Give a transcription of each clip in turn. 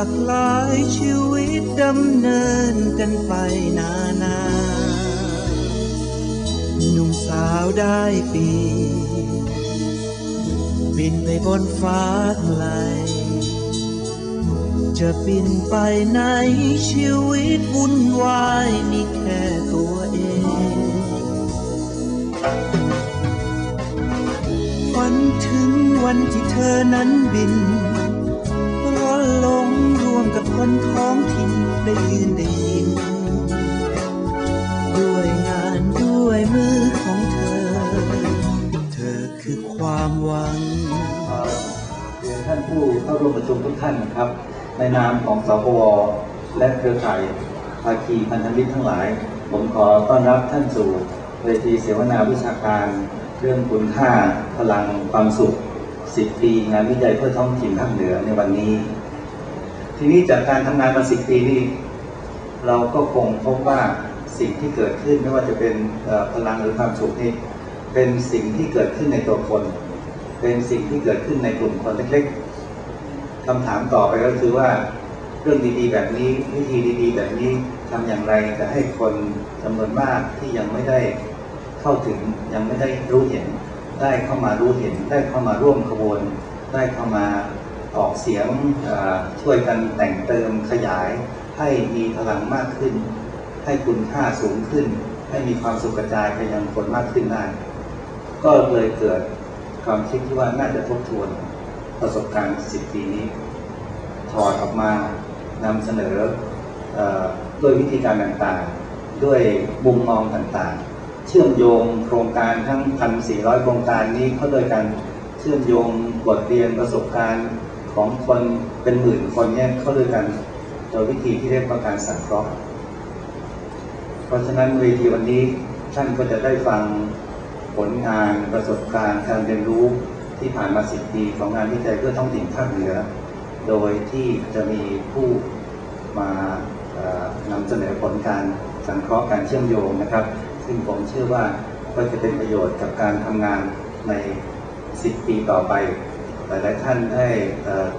ากหลายชีวิตดำเนินกันไปนานาหนุ่มสาวได้ปี บินไปบนฟ้าไกล จะบินไปไหนชีวิตวุ่นวายมีแค่ตัวเองฝันถึงวันที่เธอนั้นบิน กับคนท้องถิ่นได้ยืนได้ยิน ด้วยงานด้วยมือของเธอ เธอคือความหวัง ท่านผู้เข้าร่วมประชุมทุกท่านนะครับ ในนามของสปวและเครือข่ายภาคีพันธมิตรทั้งหลาย ผมขอต้อนรับท่านสู่เวทีเสวนาวิชาการ เรื่องคุณค่าพลังความสุข 10 ปีงานวิจัยเพื่อท้องถิ่นภาคเหนือในวันนี้ ทีนี้จากการทำงานมา10ปีนี้เราก็คงพบว่าสิ่งที่เกิดขึ้นไม่ว่าจะเป็นพลังหรือความสุขนี่เป็นสิ่งที่เกิดขึ้นในตัวคน เป็นสิ่งที่เกิดขึ้นในกลุ่มคนเล็กๆคำถามต่อไปก็คือว่าเรื่องดีๆ แบบนี้วิธีดีๆ แบบนี้ทำอย่างไรจะให้คนจำนวนมากที่ยังไม่ได้เข้าถึงยังไม่ได้รู้เห็น ได้เข้ามารู้เห็น ได้เข้ามาร่วมขบวน ได้เข้ามา ออกเสียงช่วยกันแต่งเติมขยาย ให้มีพลังมากขึ้น ให้คุณค่าสูงขึ้น ให้มีความสุขกระจายไปยังคนมากขึ้นได้ ก็เลยเกิดความคิดที่ว่าน่าจะทบทวนประสบการณ์10ปีนี้ ถอดออกมานำเสนอออด้วยวิธีการต่างๆ ด้วยมุมมองต่างๆ เชื่อมโยงโครงการทั้ง 1,400 โครงการนี้เข้าด้วยกัน เชื่อมโยงบทเรียนประสบการณ์ ของคนเป็นหมื่นคนเนี่ยเขาด้วยกันโดยวิธีที่เรียกว่าการสังเคราะห์ เพราะฉะนั้นเวทีวันนี้ท่านก็จะได้ฟังผลงานประสบการณ์การเรียนรู้ที่ผ่านมา10ปีของงานวิจัยเพื่อท้องถิ่นภาคเหนือ โดยที่จะมีผู้มานำเสนอผลการสังเคราะห์การเชื่อมโยงนะครับ ซึ่งผมเชื่อว่าก็จะเป็นประโยชน์กับการทำงานใน 10 ปีต่อไป หลายๆท่านได้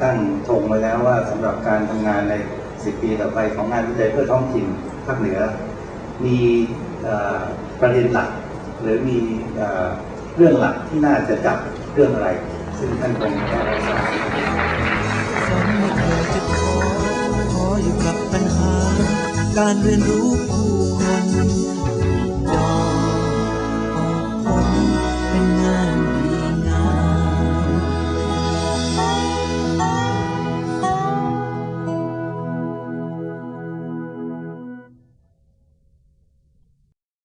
ตั้งธงไว้แล้วว่าสำหรับการทำงานใน 10 ปีต่อไปของงานวิจัยเพื่อท้องถิ่นภาคเหนือ มีประเด็นหลัก หรือมีเรื่องหลักที่น่าจะจับเรื่องอะไร ซึ่งท่านคงจะได้ทราบอยู่กับปัญหา การเรียนรู้ผู้คน